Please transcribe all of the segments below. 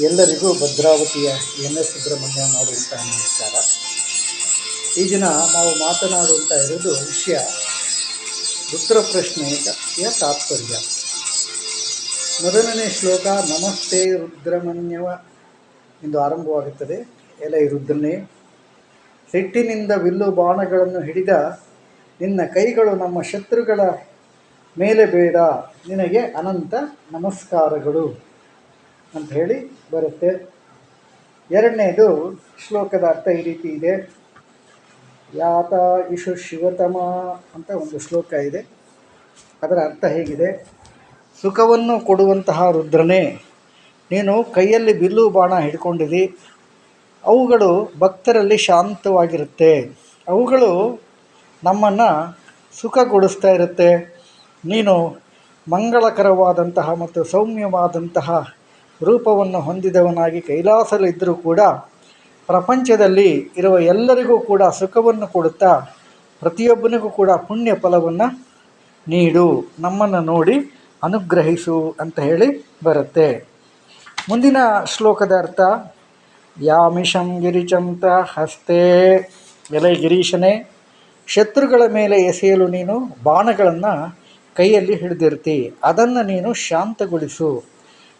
ಎಲ್ಲರಿಗೂ ಭದ್ರಾವತಿಯ N S Subrahmanya ಮಾಡುವಂತಹ ನಮಸ್ಕಾರ. ಈ ದಿನ ನಾವು ಮಾತನಾಡುವಂಥ ಇರೋದು ವಿಷಯ ರುದ್ರ ಪ್ರಶ್ನೆಯ ತಾತ್ಪರ್ಯ. ಮೊದಲನೇ ಶ್ಲೋಕ, ನಮಸ್ತೆ ರುದ್ರಮನ್ಯವ ಎಂದು ಆರಂಭವಾಗುತ್ತದೆ. ಎಲೆ ರುದ್ರನೇ ಸಿಟ್ಟಿನಿಂದ ವಿಲ್ಲು ಬಾಣಗಳನ್ನು ಹಿಡಿದ ನಿನ್ನ ಕೈಗಳು ನಮ್ಮ ಶತ್ರುಗಳ ಮೇಲೆ ಬೇಡ. ನಿನಗೆ ಅನಂತ ನಮಸ್ಕಾರಗಳು. ಅಂತ ಹೇಳಿ ಬರುತ್ತೆ. ಎರಡನೇದು ಶ್ಲೋಕದ ಅರ್ಥ ಈ ರೀತಿ ಇದೆ. ಯಾತ ಇಶು ಶಿವತಮ ಅಂತ ಒಂದು ಶ್ಲೋಕ ಇದೆ. ಅದರ ಅರ್ಥ ಹೇಗಿದೆ? ಸುಖವನ್ನು ಕೊಡುವಂತಹ ರುದ್ರನೇ, ನೀನು ಕೈಯಲ್ಲಿ ಬಿಲ್ಲು ಬಾಣ ಹಿಡ್ಕೊಂಡಿದ್ದಿ ಅವುಗಳು ಭಕ್ತರಲ್ಲಿ ಶಾಂತವಾಗಿರುತ್ತೆ. ಅವುಗಳು ನಮ್ಮನ್ನು ಸುಖಗೊಳಿಸ್ತಾ ಇರುತ್ತೆ. ನೀನು ಮಂಗಳಕರವಾದಂತಹ ಮತ್ತು ಸೌಮ್ಯವಾದಂತಹ ರೂಪವನ್ನು ಹೊಂದಿದವನಾಗಿ ಕೈಲಾಸಲಿದ್ದರೂ ಕೂಡ ಪ್ರಪಂಚದಲ್ಲಿ ಇರುವ ಎಲ್ಲರಿಗೂ ಕೂಡ ಸುಖವನ್ನು ಕೊಡುತ್ತಾ ಪ್ರತಿಯೊಬ್ಬನಿಗೂ ಕೂಡ ಪುಣ್ಯ ಫಲವನ್ನು ನೀಡು, ನಮ್ಮನ್ನು ನೋಡಿ ಅನುಗ್ರಹಿಸು ಅಂತ ಹೇಳಿ ಬರುತ್ತೆ. ಮುಂದಿನ ಶ್ಲೋಕದ ಅರ್ಥ, ಯಾಮಿಷಂ ಗಿರಿಚಂತ ಹಸ್ತೆ ಎಲೆ ಗಿರೀಶನೇ, ಶತ್ರುಗಳ ಮೇಲೆ ಎಸೆಯಲು ನೀನು ಬಾಣಗಳನ್ನು ಕೈಯಲ್ಲಿ ಹಿಡಿದಿರ್ತಿ, ಅದನ್ನು ನೀನು ಶಾಂತಗೊಳಿಸು.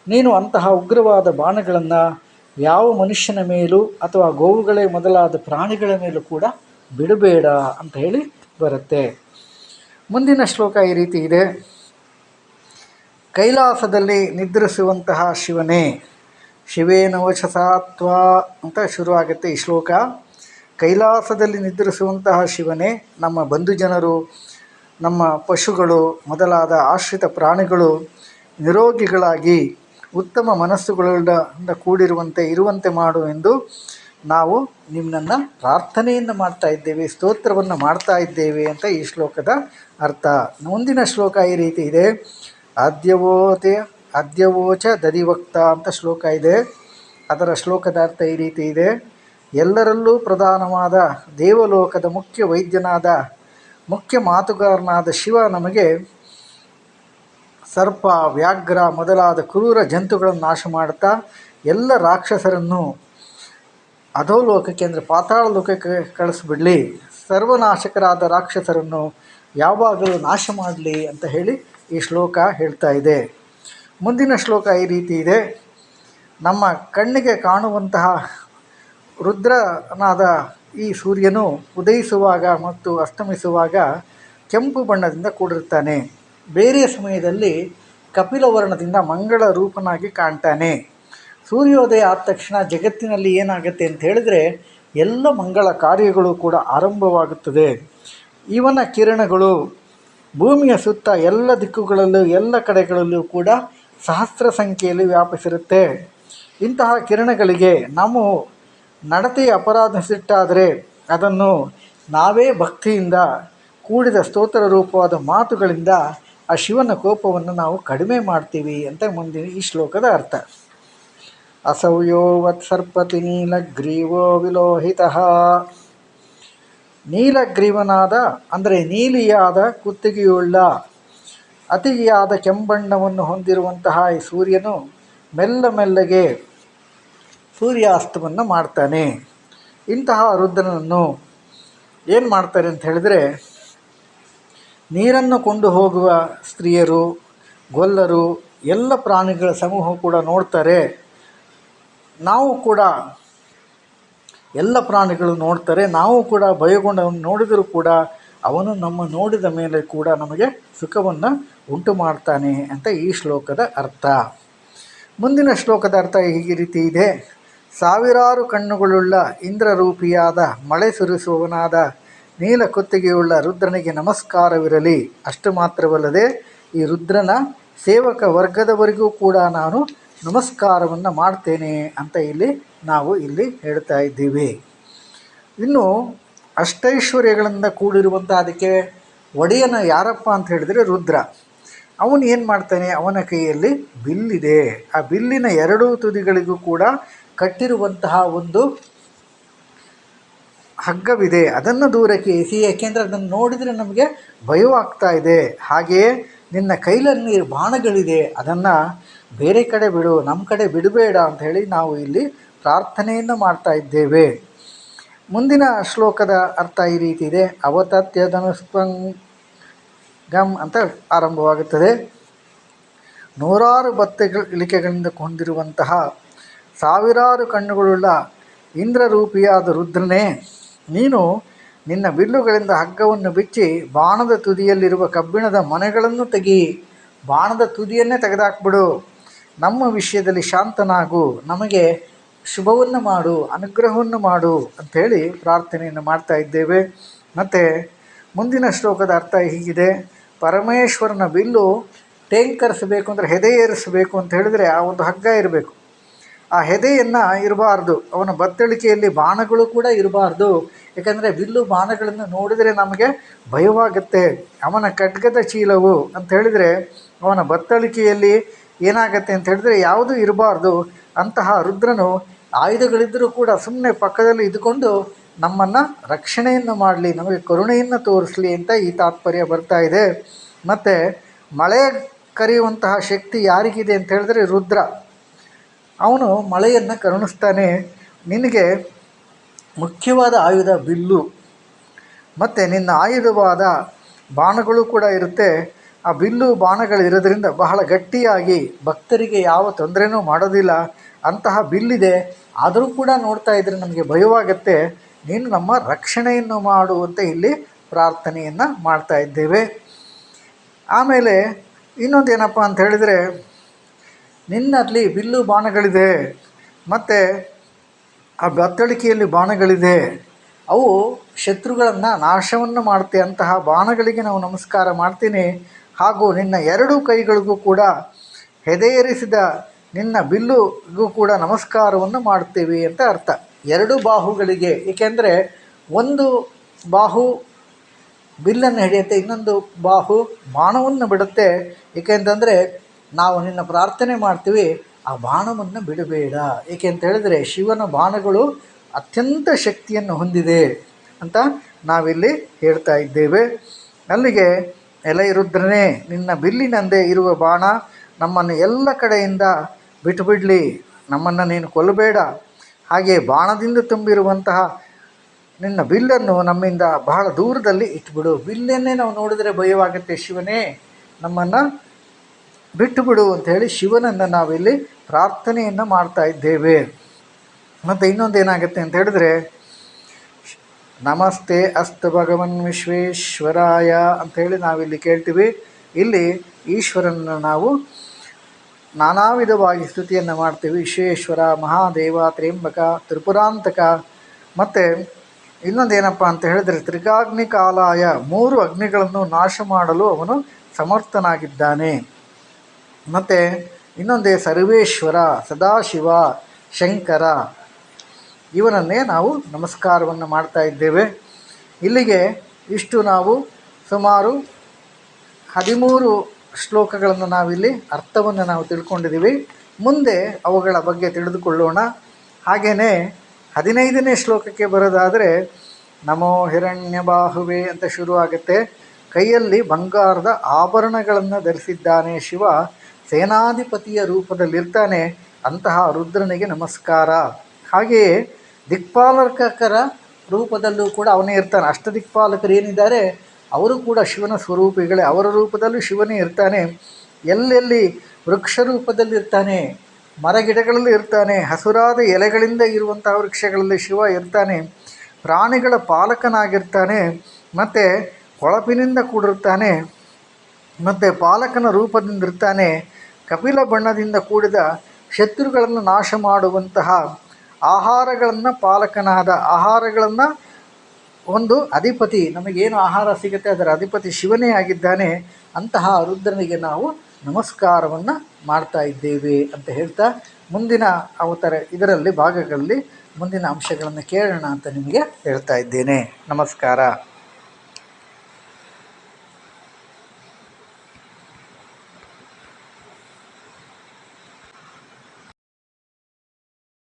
ನೀನು ಅಂತಹ ಉಗ್ರವಾದ ಬಾಣಗಳನ್ನು ಯಾವ ಮನುಷ್ಯನ ಮೇಲೂ ಅಥವಾ ಗೋವುಗಳೇ ಮೊದಲಾದ ಪ್ರಾಣಿಗಳ ಮೇಲೂ ಕೂಡ ಬಿಡಬೇಡ ಅಂತ ಹೇಳಿ ಬರುತ್ತೆ. ಮುಂದಿನ ಶ್ಲೋಕ ಈ ರೀತಿ ಇದೆ. ಕೈಲಾಸದಲ್ಲಿ ನಿದ್ರಿಸುವಂತಹ ಶಿವನೇ ಶಿವೇನ ವಚಸಾತ್ವ ಅಂತ ಶುರುವಾಗುತ್ತೆ ಈ ಶ್ಲೋಕ. ಕೈಲಾಸದಲ್ಲಿ ನಿದ್ರಿಸುವಂತಹ ಶಿವನೇ, ನಮ್ಮ ಬಂಧು ಜನರು, ನಮ್ಮ ಪಶುಗಳು, ಮೊದಲಾದ ಆಶ್ರಿತ ಪ್ರಾಣಿಗಳು, ನಿರೋಗಿಗಳಾಗಿ ಉತ್ತಮ ಮನಸ್ಸುಗಳಿಂದ ಕೂಡಿರುವಂತೆ ಇರುವಂತೆ ಮಾಡು ಎಂದು ನಾವು ನಿಮ್ಮನ್ನು ಪ್ರಾರ್ಥನೆಯನ್ನು ಮಾಡ್ತಾ ಇದ್ದೇವೆ, ಸ್ತೋತ್ರವನ್ನು ಮಾಡ್ತಾ ಇದ್ದೇವೆ ಅಂತ ಈ ಶ್ಲೋಕದ ಅರ್ಥ. ಮುಂದಿನ ಶ್ಲೋಕ ಈ ರೀತಿ ಇದೆ. ಆದ್ಯವೋತೆ ಅದ್ಯವೋಚ ದಧಿವಕ್ತ ಅಂತ ಶ್ಲೋಕ ಇದೆ. ಅದರ ಶ್ಲೋಕದ ಅರ್ಥ ಈ ರೀತಿ ಇದೆ. ಎಲ್ಲರಲ್ಲೂ ಪ್ರಧಾನವಾದ ದೇವಲೋಕದ ಮುಖ್ಯ ವೈದ್ಯನಾದ, ಮುಖ್ಯ ಮಾತುಗಾರನಾದ ಶಿವ ನಮಗೆ ಸರ್ಪ, ವ್ಯಾಘ್ರ ಮೊದಲಾದ ಕ್ರೂರ ಜಂತುಗಳನ್ನು ನಾಶ ಮಾಡ್ತಾ ಎಲ್ಲ ರಾಕ್ಷಸರನ್ನು ಅಧೋಲೋಕಕ್ಕೆ ಅಂದರೆ ಪಾತಾಳ ಲೋಕಕ್ಕೆ ಕಳಿಸ್ಬಿಡಲಿ. ಸರ್ವನಾಶಕರಾದ ರಾಕ್ಷಸರನ್ನು ಯಾವಾಗಲೂ ನಾಶ ಮಾಡಲಿ ಅಂತ ಹೇಳಿ ಈ ಶ್ಲೋಕ ಹೇಳ್ತಾ ಇದೆ. ಮುಂದಿನ ಶ್ಲೋಕ ಈ ರೀತಿ ಇದೆ. ನಮ್ಮ ಕಣ್ಣಿಗೆ ಕಾಣುವಂತಹ ರುದ್ರನಾದ ಈ ಸೂರ್ಯನು ಉದಯಿಸುವಾಗ ಮತ್ತು ಅಸ್ತಮಿಸುವಾಗ ಕೆಂಪು ಬಣ್ಣದಿಂದ ಕೂಡಿರ್ತಾನೆ ಬೇರೆ ಸಮಯದಲ್ಲಿ ಕಪಿಲವರ್ಣದಿಂದ ಮಂಗಳ ರೂಪನಾಗಿ ಕಾಣ್ತಾನೆ. ಸೂರ್ಯೋದಯ ಆದ ತಕ್ಷಣ ಜಗತ್ತಿನಲ್ಲಿ ಏನಾಗುತ್ತೆ ಅಂತ ಹೇಳಿದ್ರೆ ಎಲ್ಲ ಮಂಗಳ ಕಾರ್ಯಗಳು ಕೂಡ ಆರಂಭವಾಗುತ್ತದೆ. ಇವನ ಕಿರಣಗಳು ಭೂಮಿಯ ಸುತ್ತ ಎಲ್ಲ ದಿಕ್ಕುಗಳಲ್ಲೂ, ಎಲ್ಲ ಕಡೆಗಳಲ್ಲೂ ಕೂಡ ಸಹಸ್ರ ಸಂಖ್ಯೆಯಲ್ಲಿ ವ್ಯಾಪಿಸಿರುತ್ತೆ. ಇಂತಹ ಕಿರಣಗಳಿಗೆ ನಾವು ನಡತೆ ಅಪರಾಧ ಸಿಟ್ಟಾದರೆ ಅದನ್ನು ನಾವೇ ಭಕ್ತಿಯಿಂದ, ಕೂಡಿದ ಸ್ತೋತ್ರ ರೂಪವಾದ ಮಾತುಗಳಿಂದ ಆ ಶಿವನ ಕೋಪವನ್ನು ನಾವು ಕಡಿಮೆ ಮಾಡ್ತೀವಿ ಅಂತ ಮುಂದಿನ ಈ ಶ್ಲೋಕದ ಅರ್ಥ. ಅಸೌಯೋವತ್ ಸರ್ಪತಿ ನೀಲಗ್ರೀವೋ ವಿಲೋಹಿತ. ನೀಲಗ್ರೀವನಾದ, ಅಂದರೆ ನೀಲಿಯಾದ ಕುತ್ತಿಗೆಯುಳ್ಳ, ಅತಿಯಾದ ಕೆಂಬಣ್ಣವನ್ನು ಹೊಂದಿರುವಂತಹ ಈ ಸೂರ್ಯನು ಮೆಲ್ಲ ಮೆಲ್ಲಗೆ ಸೂರ್ಯಾಸ್ತವನ್ನು ಮಾಡ್ತಾನೆ. ಇಂತಹ ರುದ್ರನನ್ನು ಏನು ಮಾಡ್ತಾರೆ ಅಂತ ಹೇಳಿದರೆ ನೀರನ್ನು ಕೊಂಡು ಹೋಗುವ ಸ್ತ್ರೀಯರು, ಗೊಲ್ಲರು, ಎಲ್ಲ ಪ್ರಾಣಿಗಳ ಸಮೂಹ ಕೂಡ ನೋಡ್ತಾರೆ. ನಾವು ಕೂಡ ಎಲ್ಲ ಪ್ರಾಣಿಗಳು ನೋಡ್ತಾರೆ. ನಾವು ಕೂಡ ಭಯಗೊಂಡವನು ನೋಡಿದರೂ ಕೂಡ ಅವನು ನಮ್ಮ ನೋಡಿದ ಮೇಲೆ ಕೂಡ ನಮಗೆ ಸುಖವನ್ನು ಉಂಟು ಮಾಡ್ತಾನೆ ಅಂತ ಈ ಶ್ಲೋಕದ ಅರ್ಥ. ಮುಂದಿನ ಶ್ಲೋಕದ ಅರ್ಥ ಹೀಗೆ ರೀತಿ ಇದೆ. ಸಾವಿರಾರು ಕಣ್ಣುಗಳುಳ್ಳ ಇಂದ್ರರೂಪಿಯಾದ ಮಳೆ ಸುರಿಸುವವನಾದ ನೀಲ ಕುತ್ತಿಗೆಯುಳ್ಳ ರುದ್ರನಿಗೆ ನಮಸ್ಕಾರವಿರಲಿ. ಅಷ್ಟು ಮಾತ್ರವಲ್ಲದೆ ಈ ರುದ್ರನ ಸೇವಕ ವರ್ಗದವರಿಗೂ ಕೂಡ ನಾನು ನಮಸ್ಕಾರವನ್ನು ಮಾಡ್ತೇನೆ ಅಂತ ಇಲ್ಲಿ ನಾವು ಇಲ್ಲಿ ಹೇಳ್ತಾ ಇದ್ದೀವಿ. ಇನ್ನು ಅಷ್ಟೈಶ್ವರ್ಯಗಳಿಂದ ಕೂಡಿರುವಂಥ ಅದಕ್ಕೆ ಒಡೆಯನ ಯಾರಪ್ಪ ಅಂತ ಹೇಳಿದರೆ ರುದ್ರ. ಅವನು ಏನು ಮಾಡ್ತಾನೆ? ಅವನ ಕೈಯಲ್ಲಿ ಬಿಲ್ಲಿದೆ. ಆ ಬಿಲ್ಲಿನ ಎರಡೂ ತುದಿಗಳಿಗೂ ಕೂಡ ಕಟ್ಟಿರುವಂತಹ ಒಂದು ಹಗ್ಗವಿದೆ, ಅದನ್ನು ದೂರಕ್ಕೆ ಎಸಿ. ಏಕೆಂದರೆ ಅದನ್ನು ನೋಡಿದರೆ ನಮಗೆ ಭಯವಾಗ್ತಾ ಇದೆ. ಹಾಗೆಯೇ ನಿನ್ನ ಕೈಲಲ್ಲಿ ಬಾಣಗಳಿದೆ, ಅದನ್ನು ಬೇರೆ ಕಡೆ ಬಿಡು ನಮ್ಮ ಕಡೆ ಬಿಡಬೇಡ ಅಂತ ಹೇಳಿ ನಾವು ಇಲ್ಲಿ ಪ್ರಾರ್ಥನೆಯನ್ನು ಮಾಡ್ತಾ ಇದ್ದೇವೆ. ಮುಂದಿನ ಶ್ಲೋಕದ ಅರ್ಥ ಈ ರೀತಿ ಇದೆ. ಅವತತ್ಯ ಅಂತ ಆರಂಭವಾಗುತ್ತದೆ. ನೂರಾರು ಬತ್ತೆಗಳ ಇಳಿಕೆಗಳಿಂದ ಹೊಂದಿರುವಂತಹ ಸಾವಿರಾರು ಕಣ್ಣುಗಳುಳ್ಳ ಇಂದ್ರರೂಪಿಯಾದ ರುದ್ರನೇ ನೀನು ನಿನ್ನ ಬಿಲ್ಲುಗಳಿಂದ ಹಗ್ಗವನ್ನು ಬಿಚ್ಚಿ ಬಾಣದ ತುದಿಯಲ್ಲಿರುವ ಕಬ್ಬಿಣದ ಮನೆಗಳನ್ನು ತೆಗಿ, ಬಾಣದ ತುದಿಯನ್ನೇ ತೆಗೆದಾಕ್ಬಿಡು. ನಮ್ಮ ವಿಷಯದಲ್ಲಿ ಶಾಂತನಾಗು, ನಮಗೆ ಶುಭವನ್ನು ಮಾಡು, ಅನುಗ್ರಹವನ್ನು ಮಾಡು ಅಂಥೇಳಿ ಪ್ರಾರ್ಥನೆಯನ್ನು ಮಾಡ್ತಾ ಇದ್ದೇವೆ. ಮತ್ತು ಮುಂದಿನ ಶ್ಲೋಕದ ಅರ್ಥ ಹೀಗಿದೆ. ಪರಮೇಶ್ವರನ ಬಿಲ್ಲು ಟೇಂಕರಿಸಬೇಕು ಅಂದರೆ ಹೆದೆಯೇರಿಸಬೇಕು ಅಂತ ಹೇಳಿದರೆ ಆ ಒಂದು ಹಗ್ಗ ಇರಬೇಕು. ಆ ಹೆದೆಯನ್ನು ಇರಬಾರ್ದು. ಅವನ ಬತ್ತಳಿಕೆಯಲ್ಲಿ ಬಾಣಗಳು ಕೂಡ ಇರಬಾರ್ದು. ಯಾಕಂದರೆ ವಿಲ್ಲು ಬಾಣಗಳನ್ನು ನೋಡಿದರೆ ನಮಗೆ ಭಯವಾಗುತ್ತೆ. ಅವನ ಖಡ್ಗದ ಚೀಲವು ಅಂತ ಹೇಳಿದರೆ ಅವನ ಬತ್ತಳಿಕೆಯಲ್ಲಿ ಏನಾಗತ್ತೆ ಅಂತ ಹೇಳಿದ್ರೆ ಯಾವುದೂ ಇರಬಾರ್ದು. ಅಂತಹ ರುದ್ರನು ಆಯುಧಗಳಿದ್ದರೂ ಕೂಡ ಸುಮ್ಮನೆ ಪಕ್ಕದಲ್ಲಿ ಇದ್ದುಕೊಂಡು ನಮ್ಮನ್ನು ರಕ್ಷಣೆಯನ್ನು ಮಾಡಲಿ, ನಮಗೆ ಕರುಣೆಯನ್ನು ತೋರಿಸಲಿ ಅಂತ ಈ ತಾತ್ಪರ್ಯ ಬರ್ತಾ ಇದೆ. ಮತ್ತು ಮಳೆ ಕರೆಯುವಂತಹ ಶಕ್ತಿ ಯಾರಿಗಿದೆ ಅಂತ ಹೇಳಿದ್ರೆ ರುದ್ರ. ಅವನು ಮಳೆಯನ್ನು ಕರುಣಿಸ್ತಾನೆ. ನಿನಗೆ ಮುಖ್ಯವಾದ ಆಯುಧ ಬಿಲ್ಲು. ಮತ್ತು ನಿನ್ನ ಆಯುಧವಾದ ಬಾಣಗಳು ಕೂಡ ಇರುತ್ತೆ. ಆ ಬಿಲ್ಲು ಬಾಣಗಳಿರೋದ್ರಿಂದ ಬಹಳ ಗಟ್ಟಿಯಾಗಿ ಭಕ್ತರಿಗೆ ಯಾವ ತೊಂದರೆನೂ ಮಾಡೋದಿಲ್ಲ. ಅಂತಹ ಬಿಲ್ಲಿದೆ. ಆದರೂ ಕೂಡ ನೋಡ್ತಾ ಇದ್ದರೆ ನಮಗೆ ಭಯವಾಗತ್ತೆ. ನೀನು ನಮ್ಮ ರಕ್ಷಣೆಯನ್ನು ಮಾಡುವಂತೆ ಇಲ್ಲಿ ಪ್ರಾರ್ಥನೆಯನ್ನು ಮಾಡ್ತಾ ಇದ್ದೇವೆ. ಆಮೇಲೆ ಇನ್ನೊಂದು ಏನಪ್ಪ ಅಂತ ಹೇಳಿದರೆ ನಿನ್ನಲ್ಲಿ ಬಿಲ್ಲು ಬಾಣಗಳಿದೆ. ಮತ್ತು ಆ ಬತ್ತಳಿಕೆಯಲ್ಲಿ ಬಾಣಗಳಿದೆ. ಅವು ಶತ್ರುಗಳನ್ನು ನಾಶವನ್ನು ಮಾಡುತ್ತೆ. ಅಂತಹ ಬಾಣಗಳಿಗೆ ನಾವು ನಮಸ್ಕಾರ ಮಾಡ್ತೀನಿ. ಹಾಗೂ ನಿನ್ನ ಎರಡೂ ಕೈಗಳಿಗೂ ಕೂಡ ಹೆದೆಯೇರಿಸಿದ ನಿನ್ನ ಬಿಲ್ಲುಗೂ ಕೂಡ ನಮಸ್ಕಾರವನ್ನು ಮಾಡ್ತೀವಿ ಅಂತ ಅರ್ಥ. ಎರಡು ಬಾಹುಗಳಿಗೆ, ಏಕೆಂದರೆ ಒಂದು ಬಾಹು ಬಿಲ್ಲನ್ನು ಹಿಡಿಯುತ್ತೆ, ಇನ್ನೊಂದು ಬಾಹು ಬಾಣವನ್ನು ಬಿಡುತ್ತೆ. ಏಕೆಂತಂದರೆ ನಾವು ನಿನ್ನ ಪ್ರಾರ್ಥನೆ ಮಾಡ್ತೀವಿ, ಆ ಬಾಣವನ್ನು ಬಿಡಬೇಡ. ಏಕೆ ಅಂತ ಹೇಳಿದರೆ ಶಿವನ ಬಾಣಗಳು ಅತ್ಯಂತ ಶಕ್ತಿಯನ್ನು ಹೊಂದಿದೆ ಅಂತ ನಾವಿಲ್ಲಿ ಹೇಳ್ತಾ ಇದ್ದೇವೆ. ಅಲ್ಲಿಗೆ ಎಲೆ ಇರುದ್ರನೇ ನಿನ್ನ ಬಿಲ್ಲಿನಂದೇ ಇರುವ ಬಾಣ ನಮ್ಮನ್ನು ಎಲ್ಲ ಕಡೆಯಿಂದ ಬಿಟ್ಟುಬಿಡಲಿ, ನಮ್ಮನ್ನು ನೀನು ಕೊಲ್ಲಬೇಡ. ಹಾಗೆ ಬಾಣದಿಂದ ತುಂಬಿರುವಂತಹ ನಿನ್ನ ಬಿಲ್ಲನ್ನು ನಮ್ಮಿಂದ ಬಹಳ ದೂರದಲ್ಲಿ ಇಟ್ಬಿಡು ಬಿಲ್ಲನ್ನೇ ನಾವು ನೋಡಿದರೆ ಭಯವಾಗುತ್ತೆ ಶಿವನೇ, ನಮ್ಮನ್ನು ಬಿಟ್ಟು ಬಿಡು ಅಂಥೇಳಿ ಶಿವನನ್ನು ನಾವಿಲ್ಲಿ ಪ್ರಾರ್ಥನೆಯನ್ನು ಮಾಡ್ತಾ ಇದ್ದೇವೆ. ಮತ್ತು ಇನ್ನೊಂದು ಏನಾಗುತ್ತೆ ಅಂತ ಹೇಳಿದ್ರೆ, ನಮಸ್ತೆ ಅಸ್ತ ಭಗವನ್ ವಿಶ್ವೇಶ್ವರಾಯ ಅಂಥೇಳಿ ನಾವಿಲ್ಲಿ ಕೇಳ್ತೀವಿ. ಇಲ್ಲಿ ಈಶ್ವರನ ನಾವು ನಾನಾ ವಿಧವಾಗಿ ಸ್ತುತಿಯನ್ನು ಮಾಡ್ತೀವಿ. ವಿಶ್ವೇಶ್ವರ, ಮಹಾದೇವ ತ್ರೇಂಬಕ ತ್ರಿಪುರಾಂತಕ. ಮತ್ತು ಇನ್ನೊಂದೇನಪ್ಪ ಅಂತ ಹೇಳಿದರೆ ತ್ರಿಕಾಗ್ನಿ ಕಾಲಾಯ ಮೂರು ಅಗ್ನಿಗಳನ್ನು ನಾಶ ಮಾಡಲು ಅವನು ಸಮರ್ಥನಾಗಿದ್ದಾನೆ. ಮತ್ತು ಇನ್ನೊಂದೇ ಸರ್ವೇಶ್ವರ, ಸದಾಶಿವ, ಶಂಕರ. ಇವನನ್ನೇ ನಾವು ನಮಸ್ಕಾರವನ್ನು ಮಾಡ್ತಾ ಇದ್ದೇವೆ. ಇಲ್ಲಿಗೆ ಇಷ್ಟು ನಾವು ಸುಮಾರು ಹದಿಮೂರು ಶ್ಲೋಕಗಳನ್ನು ನಾವಿಲ್ಲಿ ಅರ್ಥವನ್ನು ನಾವು ತಿಳ್ಕೊಂಡಿದ್ದೀವಿ. ಮುಂದೆ ಅವುಗಳ ಬಗ್ಗೆ ತಿಳಿದುಕೊಳ್ಳೋಣ. ಹಾಗೆಯೇ ಹದಿನೈದನೇ ಶ್ಲೋಕಕ್ಕೆ ಬರೋದಾದರೆ, ನಮೋ ಹಿರಣ್ಯ ಬಾಹುವೆ ಅಂತ ಶುರುವಾಗುತ್ತೆ. ಕೈಯಲ್ಲಿ ಬಂಗಾರದ ಆಭರಣಗಳನ್ನು ಧರಿಸಿದ್ದಾನೆ ಶಿವ. ಸೇನಾಧಿಪತಿಯ ರೂಪದಲ್ಲಿರ್ತಾನೆ, ಅಂತಹ ರುದ್ರನಿಗೆ ನಮಸ್ಕಾರ. ಹಾಗೆಯೇ ದಿಕ್ಪಾಲಕರ ರೂಪದಲ್ಲೂ ಕೂಡ ಅವನೇ ಇರ್ತಾನೆ. ಅಷ್ಟದಿಕ್ಪಾಲಕರು ಏನಿದ್ದಾರೆ, ಅವರು ಕೂಡ ಶಿವನ ಸ್ವರೂಪಿಗಳೇ. ಅವರ ರೂಪದಲ್ಲೂ ಶಿವನೇ ಇರ್ತಾನೆ. ಎಲ್ಲೆಲ್ಲಿ ವೃಕ್ಷ ರೂಪದಲ್ಲಿರ್ತಾನೆ, ಮರಗಿಡಗಳಲ್ಲಿ ಇರ್ತಾನೆ, ಹಸುರಾದ ಎಲೆಗಳಿಂದ ಇರುವಂತಹ ವೃಕ್ಷಗಳಲ್ಲಿ ಶಿವ ಇರ್ತಾನೆ. ಪ್ರಾಣಿಗಳ ಪಾಲಕನಾಗಿರ್ತಾನೆ, ಮತ್ತು ಹೊಳಪಿನಿಂದ ಕೂಡಿರ್ತಾನೆ. ಮತ್ತು ಪಾಲಕನ ರೂಪದಿಂದ ಇರ್ತಾನೆ ಕಪಿಲ ಬಣ್ಣದಿಂದ ಕೂಡಿದ ಶತ್ರುಗಳನ್ನು ನಾಶ ಮಾಡುವಂತಹ ಆಹಾರಗಳನ್ನು ಪಾಲಕನಾದ ಆಹಾರಗಳನ್ನು ಒಂದು ಅಧಿಪತಿ, ನಮಗೇನು ಆಹಾರ ಸಿಗುತ್ತೆ ಅದರ ಅಧಿಪತಿ ಶಿವನೇ ಆಗಿದ್ದಾನೆ ಅಂತಹ ರುದ್ರನಿಗೆ ನಾವು ನಮಸ್ಕಾರವನ್ನು ಮಾಡ್ತಾ ಇದ್ದೇವೆ ಅಂತ ಹೇಳ್ತಾ ಮುಂದಿನ ಅವತರ ಇದರಲ್ಲಿ ಭಾಗಗಳಲ್ಲಿ ಮುಂದಿನ ಅಂಶಗಳನ್ನು ಕೇಳೋಣ ಅಂತ ನಿಮಗೆ ಹೇಳ್ತಾ ಇದ್ದೇನೆ. ನಮಸ್ಕಾರ.